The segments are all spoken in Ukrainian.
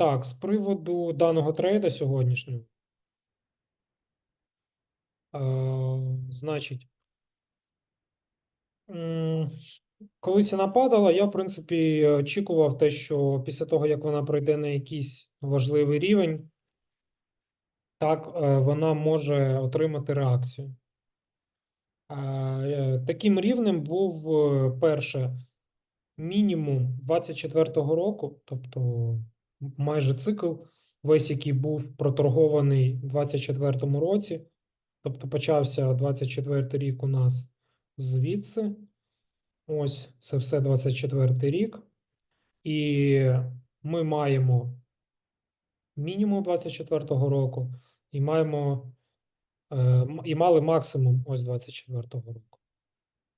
так, з приводу даного трейда сьогоднішнього. Е, значить, коли ціна падала, я, в принципі, очікував те, що після того, як вона пройде на якийсь важливий рівень, так, е, вона може отримати реакцію. Е, Таким рівнем був е, перше мінімум 24-го року, тобто майже цикл, весь який був проторгований в 24-му році. Тобто почався 24-й рік у нас звідси. Ось це все 24-й рік. І ми маємо мінімум 24-го року і маємо е, і мали максимум ось 24-го року.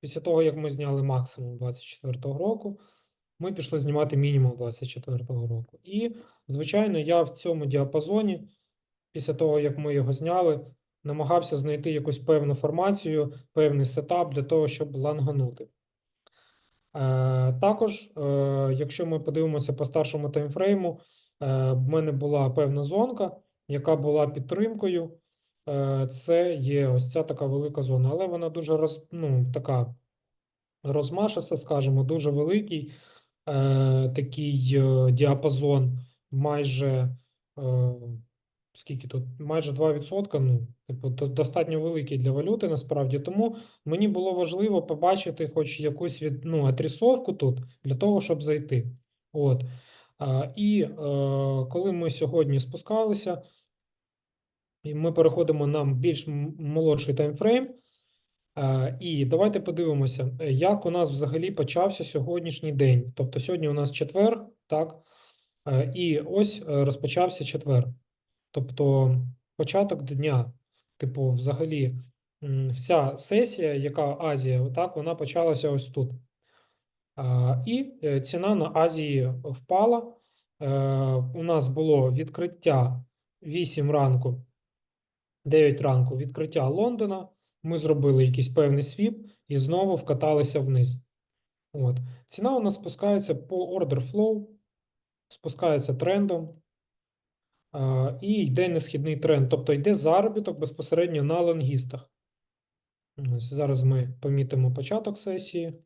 Після того, як ми зняли максимум 24-го року, ми пішли знімати мінімум 24-го року. І, звичайно, я в цьому діапазоні, після того, як ми його зняли, намагався знайти якусь певну формацію, певний сетап для того, щоб ланганути. Е, також, е, якщо ми подивимося по старшому таймфрейму, е, в мене була певна зонка, яка була підтримкою. Це є ось ця така велика зона, але вона дуже роз, ну, така розмашиста, скажімо, дуже великий такий е, діапазон, майже е, скільки тут? Майже 2%, ну, типу, достатньо великий для валюти насправді. Тому мені було важливо побачити хоч якусь від, ну, отрисовку тут для того, щоб зайти. От. І е, коли ми сьогодні спускалися, ми переходимо на більш молодший таймфрейм. Е, І давайте подивимося, е, як у нас взагалі почався сьогоднішній день. Тобто сьогодні у нас четвер, так? Е, І ось розпочався четвер. Тобто початок дня. Типу, взагалі, вся сесія, яка Азія, так, вона почалася ось тут. І ціна на Азії впала. У нас було відкриття 8 ранку, 9 ранку відкриття Лондона. Ми зробили якийсь певний свіп і знову вкаталися вниз. От. Ціна у нас спускається по order flow, спускається трендом. І йде несхідний тренд, тобто йде заробіток безпосередньо на лонгістах. Ось зараз ми помітимо початок сесії.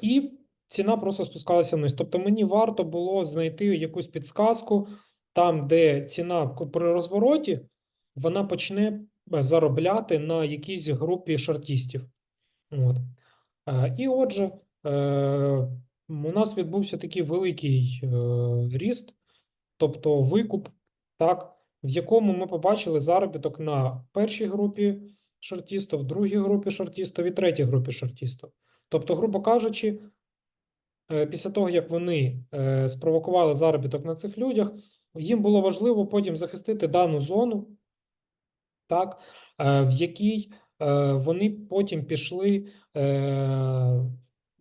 І ціна просто спускалася вниз. Тобто мені варто було знайти якусь підсказку там, де ціна при розвороті вона почне е, заробляти на якійсь групі шортістів. От. Е, І отже, е, у нас відбувся такий великий ріст, тобто викуп, так, в якому ми побачили заробіток на першій групі шортістів, другій групі шортістів і третій групі шортістів. Тобто, грубо кажучи, після того, як вони е, спровокували заробіток на цих людях, їм було важливо потім захистити дану зону, так, е, в якій е, вони потім пішли е,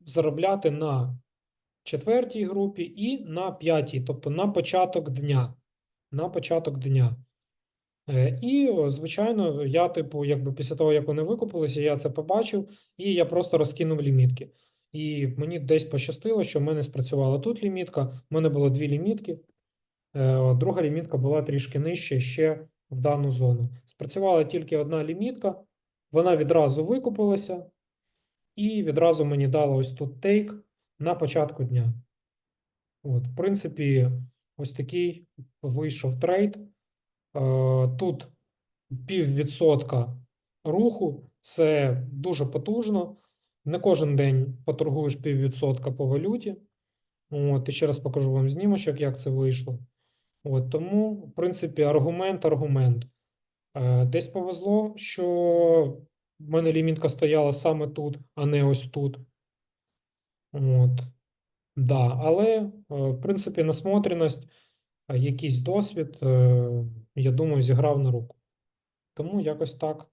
заробляти на четвертій групі і на п'ятій, тобто на початок дня. На початок дня. Е, І, звичайно, я, типу, якби після того, як вони викупилися, я це побачив, і я просто розкинув лімітки. І мені десь пощастило, що в мене спрацювала тут лімітка. В мене було дві лімітки. Е, Друга лімітка була трішки нижче ще в дану зону. Спрацювала тільки одна лімітка, вона відразу викупилася, і відразу мені дала ось тут тейк на початку дня. От, в принципі, ось такий вийшов трейд. Е, Тут піввідсотка руху це дуже потужно. Не кожен день поторгуєш піввідсотка по валюті. От, і ще раз покажу вам знімочок, як це вийшло. От, тому, в принципі, аргумент, аргумент. Е, Десь повезло, що в мене лімітка стояла саме тут, а не ось тут. От. Да, але, е, в принципі, насмотреність, якийсь досвід, е, я думаю, зіграв на руку. Тому якось так.